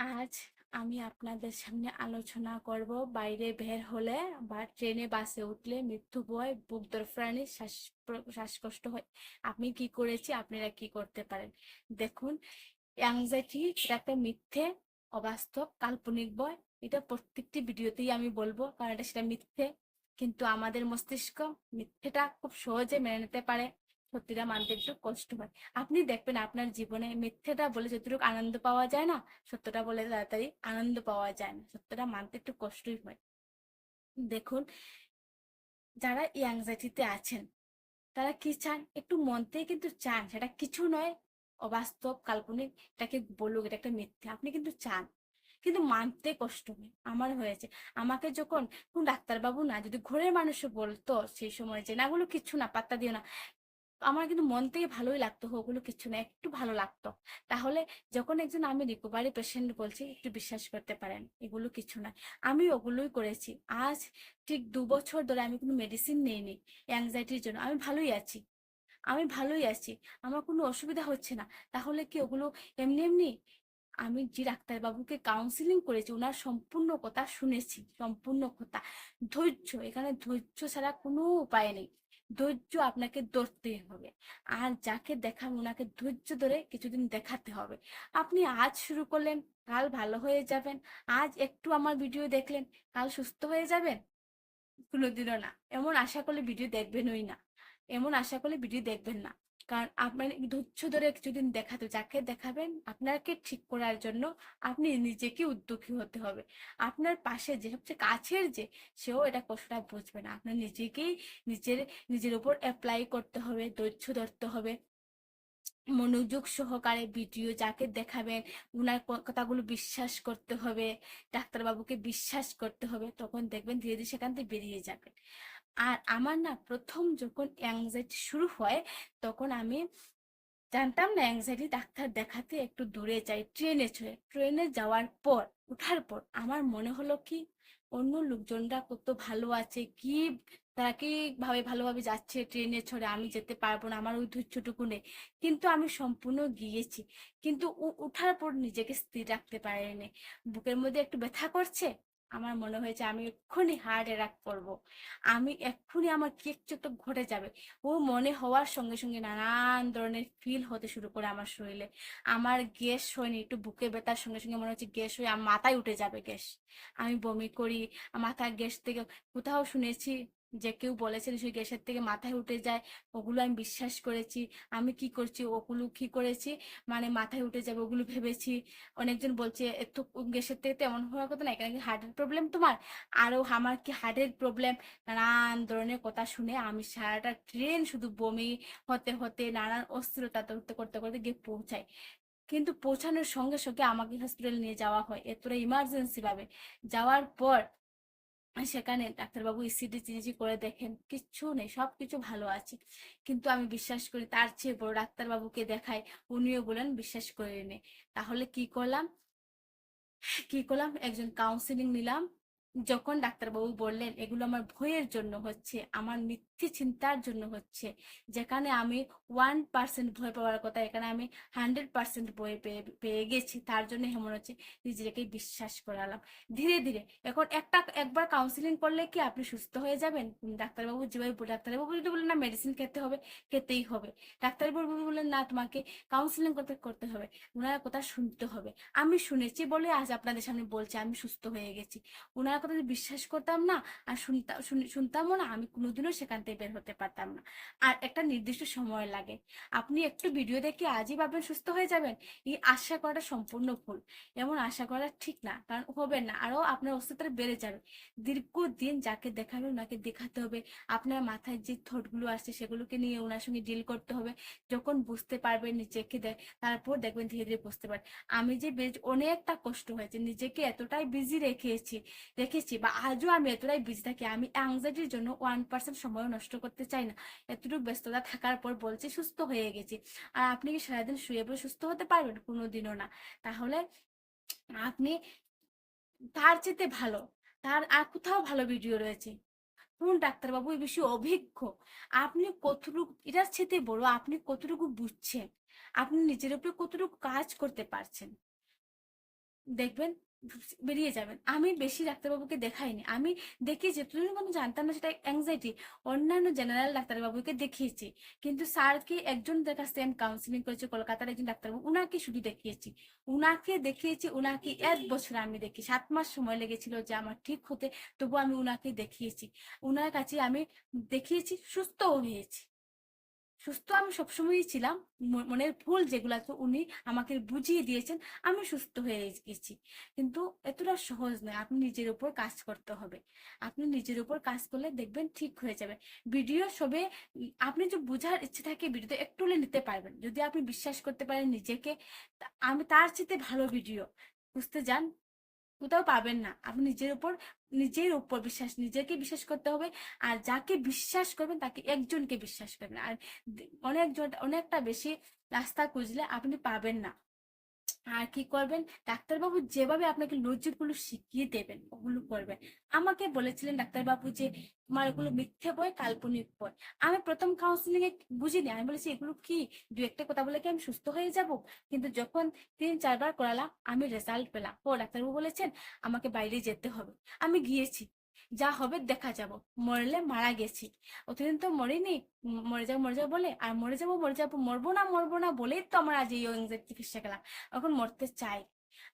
আজ আমি আপনাদের সামনে আলোচনা করব বাইরে বের হলে বা ট্রেনে, বাসে উঠলে মৃত্যু ভয় বুক দরফরানি শ্বাস শ্বাসকষ্ট হয়। আমি কি করেছি? আপনারা কি করতে পারেন? দেখুন অ্যাংজাইটি একটা মিথ্যে, অবাস্তব, কাল্পনিক বয়, এটা প্রত্যেকটি ভিডিওতেই আমি বলব, কারণ এটা সেটা মিথ্যে। কিন্তু আমাদের মস্তিষ্ক মিথ্যেটা খুব সহজে মেনে নিতে পারে। সত্যিটা মানতে একটু কষ্ট হয়। আপনি দেখবেন আপনার জীবনে মিথ্যেটা বলে যতটুকু আনন্দ পাওয়া যায় না, সত্যটা বলে তাড়াতাড়ি আনন্দ পাওয়া যায় না। সত্যটা মানতে একটু কষ্টই হয়। দেখুন, যারা এই অ্যাংজাইটিতে আছেন, তারা কি চান? একটু মন থেকে কিন্তু চান। সেটা কিছু নয়, অবাস্তব, কাল্পনিক, এটাকে বলুক, এটা একটা মিথ্যে। আপনি কিন্তু চান। কিন্তু মানতে কষ্ট হয়। আমার হয়েছে। আমাকে যখন, কোন ডাক্তারবাবু না, যদি ঘরের মানুষও বলতো সেই সময় যে, না ওগুলো কিচ্ছু না, পাত্তা দিও না। আমার কিন্তু মন থেকে ভালোই লাগতো, ওগুলো কিছু না, একটু ভালো লাগতো। তাহলে যখন একজন আমি রিকভারি পেশেন্ট বলছি, একটু বিশ্বাস করতে পারেন, এগুলো কিছু না। আমি ওগুলোই করেছি। আজ ঠিক দু বছর ধরে আমি কোনো মেডিসিন নেইনি অ্যাংজাইটির জন্য। আমি ভালোই আছি। আমি ভালোই আছি। আমার কোনো অসুবিধা হচ্ছে না। তাহলে কি ওগুলো এমনি এমনি? আমি যে ডাক্তারবাবুকে কাউন্সিলিং করেছি, ওনার সম্পূর্ণ কথা শুনেছি, সম্পূর্ণ কথা। ধৈর্য, এখানে ধৈর্য ছাড়া কোনো উপায় নেই। ধৈর্য আপনাকে ধরতেই হবে। আর যাকে দেখান ওনাকে ধৈর্য ধরে কিছুদিন দেখাতে হবে। আপনি আজ শুরু করলেন, কাল ভালো হয়ে যাবেন। আজ একটু আমার ভিডিও দেখলেন, কাল সুস্থ হয়ে যাবেন? কোনোদিনও না। এমন আশা করলে ভিডিও দেখবেনই না। এমন আশা করলে ভিডিও দেখবেন না। কারণ আপনার ধৈর্য ধরে কিছুদিন দেখাতে, যাকে দেখাবেন আপনাকে ঠিক করার জন্য আপনি নিজেকে উদ্যোগী হতে হবে। আপনার পাশে যে সবচেয়ে কাছের যে, সেও এটা কষ্টটা বুঝবে না। আপনার নিজেকেই নিজের নিজের উপর অ্যাপ্লাই করতে হবে, ধৈর্য ধরতে হবে। মনোযোগ সহকারে ভিডিও যাকে দেখাবেন, উনার কথাগুলো বিশ্বাস করতে হবে, ডাক্তারবাবুকে বিশ্বাস করতে হবে, তখন দেখবেন ধীরে ধীরে সেখান থেকে বেরিয়ে যাবেন। আর আমার না প্রথম যখন অ্যাংজাইটি শুরু হয়, তখন আমি জানতাম না অ্যাংজাইটি ডাক্তার দেখাতে একটু দূরে যাই ট্রেনে চড়ে ট্রেনে যাওয়ার পর ওঠার পর আমার মনে হলো কি, অন্য লোকজনরা কত ভালো আছে, কি তারা কি ভাবে ভালোভাবে যাচ্ছে ট্রেনে ছড়ে আমি যেতে পারব না, আমার ওই ধৈর্যটুকু নেই। কিন্তু আমি সম্পূর্ণ গিয়েছি। কিন্তু উ- ওঠার পর নিজেকে স্থির রাখতে পারিনি। বুকের মধ্যে একটু ব্যথা করছে আমার মনে হয়েছে আমি এক্ষুনি হার্ট অ্যাটাক করব। আমি এক্ষুনি আমার কেক তো ঘটে যাবে। ও মনে হওয়ার সঙ্গে সঙ্গে নানান ধরনের ফিল হতে শুরু করে আমার শরীরে। আমার গ্যাস হয়নি, একটু বুকে ব্যথার সঙ্গে সঙ্গে মনে হচ্ছে গ্যাস হয়ে আমার মাথায় উঠে যাবে গ্যাস আমি বমি করি মাথা গ্যাস থেকে কোথাও শুনেছি যে কেউ বলেছেন সেই গ্যাসের থেকে মাথায় উঠে যায়, ওগুলো আমি বিশ্বাস করেছি। আমি কি করছি? ওগুলো কি করেছি? মানে মাথায় উঠে যাবে, ওগুলো ভেবেছি। অনেকজন বলছে এত গ্যাসের থেকে তো এমন হওয়ার কথা না এখানে কি হার্টের প্রবলেম তোমার? আরও আমার কি হার্টের প্রবলেম নানান ধরনের কথা শুনে আমি সারাটা ট্রেন শুধু বমি হতে হতে, নানান অস্থিরতা করতে করতে করতে গিয়ে পৌঁছাই। কিন্তু পৌঁছানোর সঙ্গে সঙ্গে আমাকে হসপিটাল নিয়ে যাওয়া হয়। এতটা ইমার্জেন্সি ভাবে। যাওয়ার পর সেখানে ডাক্তারবাবু ইসিডি টিসিজি করে দেখেন, কিচ্ছু নেই, সবকিছু ভালো আছে। কিন্তু আমি বিশ্বাস করি, তার চেয়ে বড় ডাক্তারবাবুকে দেখায়, উনিও বলেন বিশ্বাস করে নে। তাহলে কি করলাম? কি করলাম? একজন কাউন্সিলিং নিলাম। যখন ডাক্তারবাবু বললেন, এগুলো আমার ভয়ের জন্য হচ্ছে, আমার মিথ্যে চিন্তার জন্য হচ্ছে, যেখানে আমি ওয়ান পার্সেন্ট ভয় পাওয়ার কথা, এখানে আমি হান্ড্রেড পার্সেন্ট ভয় পেয়ে পেয়ে গেছি, তার জন্য মনে হচ্ছে নিজেকে বিশ্বাস করালাম। ধীরে ধীরে, এখন একটা, একবার কাউন্সিলিং করলে কি আপনি সুস্থ হয়ে যাবেন? ডাক্তারবাবু যেভাবে ডাক্তারবাবু যদি বললেন না মেডিসিন খেতে হবে, খেতেই হবে। ডাক্তারবাবু বললেন, না, তোমাকে কাউন্সিলিং করতে করতে হবে ওনার কথা শুনতে হবে। আমি শুনেছি বলে আজ আপনাদের সামনে বলছি, আমি সুস্থ হয়ে গেছি। ওনার কথা বিশ্বাস করতাম না, আর শুনতাম শুনতামও না, আমি কোনোদিনও সেখান থেকে বের হতে পারতাম না। আর একটা নির্দিষ্ট সময় লাগে। আপনি একটু ভিডিও দেখে আজই ভাববেন সুস্থ হয়ে যাবেন। এই আশা করাটা সম্পূর্ণ ভুল। এমন আশা করা ঠিক না, কারণ হবে না, আরও আপনার অস্তিত্বটা বেড়ে যাবে। দীর্ঘদিন যাকে দেখাবে ওনাকে দেখাতে হবে। আপনার মাথায় যে থটগুলো আসছে সেগুলোকে নিয়ে ওনার সঙ্গে ডিল করতে হবে। যখন বুঝতে পারবেন নিজেকে দেখ তারপর দেখবেন ধীরে ধীরে বুঝতে পারবেন আমি যে বেশ অনেকটা কষ্ট হয়েছে, নিজেকে এতটাই বিজি রেখেছি রেখেছি বা আজও আমি এতটাই বিজি থাকি, আমি অ্যাংজাইটির জন্য ওয়ান পার্সেন্ট সময় নষ্ট করতে চাই না। এতটুকু ব্যস্ততা থাকার পর বলছি সুস্থ হয়ে গেছি। আর আপনি কি সারাদিন শুয়ে পড়ে সুস্থ হতে পারবেন? কোনোদিনও না। তাহলে আপনি তার চেতে ভালো, তার আর কোথাও ভালো ভিডিও রয়েছে? কোন ডাক্তারবাবু এই বিষয়ে অভিজ্ঞ? আপনি কতটুকু, এটার চেতে বড় আপনি কতটুকু বুঝছেন? আপনি নিজের উপরে কতটুকু কাজ করতে পারছেন? দেখবেন বেরিয়ে যাবেন। আমি বেশি ডাক্তারবাবুকে দেখাইনি। আমি দেখিয়েছি যতদিন কোনো জানতাম না সেটা অ্যাংজাইটি অন্যান্য জেনারেল ডাক্তারবাবুকে দেখিয়েছি। কিন্তু স্যারকে একজন দেখা সেম কাউন্সিলিং করেছে, কলকাতার একজন ডাক্তারবাবু, উনাকে শুধু দেখিয়েছি। উনাকে দেখিয়েছি, উনাকে এক বছর আমি দেখি, সাত মাস সময় লেগেছিল যে আমার ঠিক হতে, তবু আমি উনাকে দেখিয়েছি। উনার কাছে আমি দেখিয়েছি, সুস্থও হয়েছি। সুস্থ আমি সবসময়ই ছিলাম। মনের ভুল যেগুলো আছে উনি আমাকে বুঝিয়ে দিয়েছেন, আমি সুস্থ হয়ে গেছি। কিন্তু এতটা সহজ নয়, আপনি নিজের উপর কাজ করতে হবে। আপনি নিজের উপর কাজ করলে দেখবেন ঠিক হয়ে যাবে। ভিডিও সবে, আপনি যে বোঝার ইচ্ছে থাকে ভিডিওতে একটু নিতে পারবেন। যদি আপনি বিশ্বাস করতে পারেন নিজেকে আমি তার চেয়ে ভালো ভিডিও। বুঝতে যান কোথাও পাবেন না। আপনি নিজের উপর নিজের উপর বিশ্বাস, নিজেকে বিশ্বাস করতে হবে। আর যাকে বিশ্বাস করবেন, তাকে একজনকে বিশ্বাস করবেন। আর অনেক অনেকজন, অনেকটা বেশি রাস্তা খুঁজলে আপনি পাবেন না। আর কি করবেন? ডাক্তারবাবু যেভাবে আপনাকে লজিকগুলো শিখিয়ে দেবেন, ওগুলো করবেন। আমাকে বলেছিলেন ডাক্তারবাবু যে, তোমার এগুলো মিথ্যে বই, কাল্পনিক বই। আমি প্রথম কাউন্সিলিং এ বুঝিনি। আমি বলেছি, এগুলো কি? দু একটা কথা বলে কি আমি সুস্থ হয়ে যাব? কিন্তু যখন তিন চারবার করালাম, আমি রেজাল্ট পেলাম। ও ডাক্তারবাবু বলেছেন, আমাকে বাইরে যেতে হবে। আমি গিয়েছি। যা হবে দেখা যাব। মরলে মারা গেছি। অতদিন তো মরিনি। মরে যাব মরে যাব বলে, আর মরে যাব মরে যাব, মরবো না মরবো না বলেই তো আমার আজ এই অ্যাংজাইটি চিকিৎসা গেলাম। এখন মরতে চাই।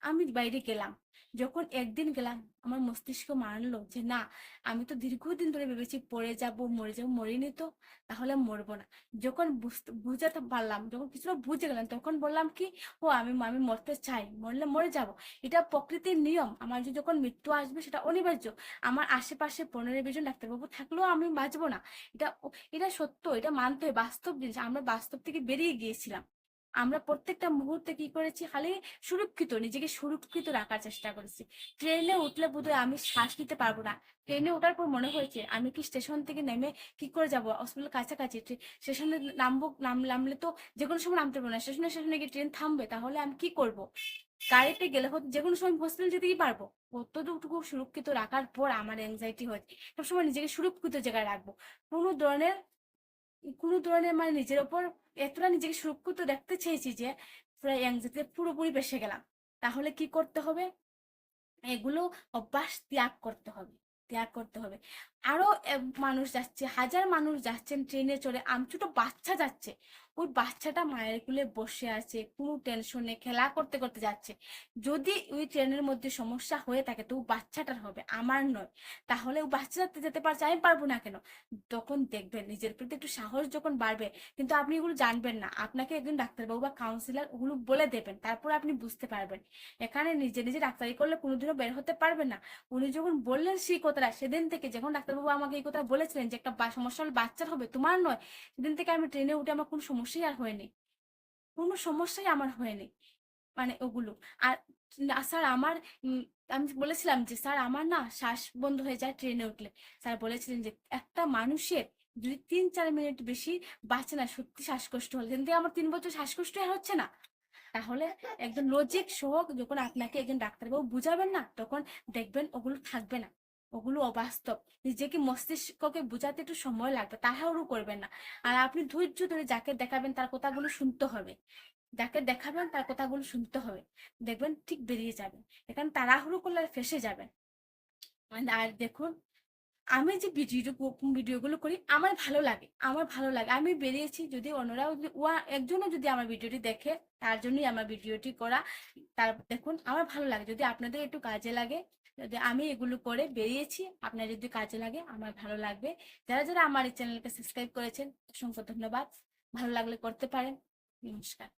আমি বাইরে গেলাম। যখন একদিন গেলাম, আমার মস্তিষ্ক মানলো যে, না, আমি তো দীর্ঘদিন ধরে ভেবেছি পড়ে যাব, মরে যাব, মরিনি তো, তাহলে মরবো না। যখন বুঝতে পারলাম, যখন কিছুটা বুঝে গেলাম, তখন বললাম কি, ও, আমি আমি মরতে চাই, মরলে মরে যাব। এটা প্রকৃতির নিয়ম। আমার যখন মৃত্যু আসবে, সেটা অনিবার্য। আমার আশেপাশে পনেরো বিশ জন ডাক্তারবাবু থাকলেও আমি বাঁচবো না। এটা এটা সত্য, এটা মানতে হয়। বাস্তব জিনিস। আমরা বাস্তব থেকে বেরিয়ে গিয়েছিলাম। আমরা প্রত্যেকটা মুহূর্তে কি করেছি? খালি সুরক্ষিত, নিজেকে সুরক্ষিত রাখার চেষ্টা করেছি। ট্রেনে উঠলে বোধহয় আমি শ্বাস নিতে পারব না। ট্রেনে ওঠার পর মনে হয়েছে, আমি কি স্টেশন থেকে নেমে কি করে যাব? হসপিটাল কাছাকাছি স্টেশনে নামবো, নাম নামলে তো যে কোনো সময় নামতে পারব না। স্টেশনে স্টেশনে গিয়ে ট্রেন থামবে, তাহলে আমি কি করব? গাড়িতে গেলে হয়তো যে কোনো সময় হসপিটাল যেতেই পারব? কতটুকু সুরক্ষিত রাখার পর আমার অ্যাংজাইটি হয়েছে। সবসময় নিজেকে সুরক্ষিত জায়গায় রাখব। কোনো ধরনের কোনো ধরনের মানে নিজের ওপর এতটা নিজেকে সুরক্ষিত দেখতে চেয়েছি যে প্রায় অ্যাংজাইটিতে পুরোপুরি বেসে গেলাম। তাহলে কি করতে হবে? এগুলো অভ্যাস ত্যাগ করতে হবে। ত্যাগ করতে হবে। আরও এক মানুষ যাচ্ছে, হাজার মানুষ যাচ্ছেন ট্রেনে চড়ে, আম, ছোট বাচ্চা যাচ্ছে। ওই বাচ্চাটা মায়ের কুলে বসে আছে, কোনো টেনশনে খেলা করতে করতে যাচ্ছে। যদি ওই ট্রেনের মধ্যে সমস্যা হয়ে থাকে, তো বাচ্চাটার হবে, আমার নয়। তাহলে ও বাচ্চা যাতে, যেতে পারছে, আমি পারব না কেন? তখন দেখবেন, নিজের প্রতি একটু সাহস যখন বাড়বে, কিন্তু আপনি এগুলো জানবেন না। আপনাকে একজন ডাক্তারবাবু বা কাউন্সিলর ওগুলো বলে দেবেন, তারপর আপনি বুঝতে পারবেন। এখানে নিজে নিজে ডাক্তারি করলে কোনোদিনও বের হতে পারবেন না। উনি যখন বললেন সেই কথাটা, সেদিন থেকে যখন ডাক্তারবাবু আমাকে এই কথা বলেছিলেন যে একটা সমস্যা হলে বাচ্চার হবে, তোমার নয়। সেদিন থেকে আমি ট্রেনে উঠে আমার কোনো সমস্যাই আর হয়নি। কোনো সমস্যাই আমার হয়নি মানে ওগুলো। আর স্যার আমার আমি বলেছিলাম যে স্যার আমার না শ্বাস বন্ধ হয়ে যায় ট্রেনে উঠলে। স্যার বলেছিলেন যে একটা মানুষের যদি তিন, চার মিনিট বেশি বাঁচে না, সত্যি শ্বাসকষ্ট হলে কিন্তু আমার তিন বছর শ্বাসকষ্ট হচ্ছে না। তাহলে একজন লজিক সহ যখন আপনাকে একজন ডাক্তারবাবু বুঝাবেন না, তখন দেখবেন ওগুলো থাকবে না। ওগুলো অবাস্তব। নিজেকে মস্তিষ্ককে বোঝাতে একটু সময় লাগবে, তাড়াহুড়ো করবেন না। আর আপনি ধৈর্য ধরে যাকে দেখাবেন তার কথাগুলো শুনতে হবে। যাকে দেখাবেন তার কথাগুলো শুনতে হবে। দেখবেন ঠিক বেরিয়ে যাবে এখানে তাড়াহুড়ো করলে আর ফেসে যাবেন। আর দেখুন, আমি যে ভিডিও ভিডিওগুলো করি, আমার ভালো লাগে, আমার ভালো লাগে। আমি বেরিয়েছি যদি অন্যরাও ওয়া, একজনও যদি আমার ভিডিওটি দেখে, তার জন্যই আমার ভিডিওটি করা। তার, দেখুন, আমার ভালো লাগে। যদি আপনাদের একটু কাজে লাগে আমি এগুলো করে বেরিয়েছি, আপনার যদি কাজে লাগে, আমার ভালো লাগবে। যারা যারা আমার এই চ্যানেলকে সাবস্ক্রাইব করেছেন, অসংখ্য ধন্যবাদ। ভালো লাগলে করতে পারেন। নমস্কার।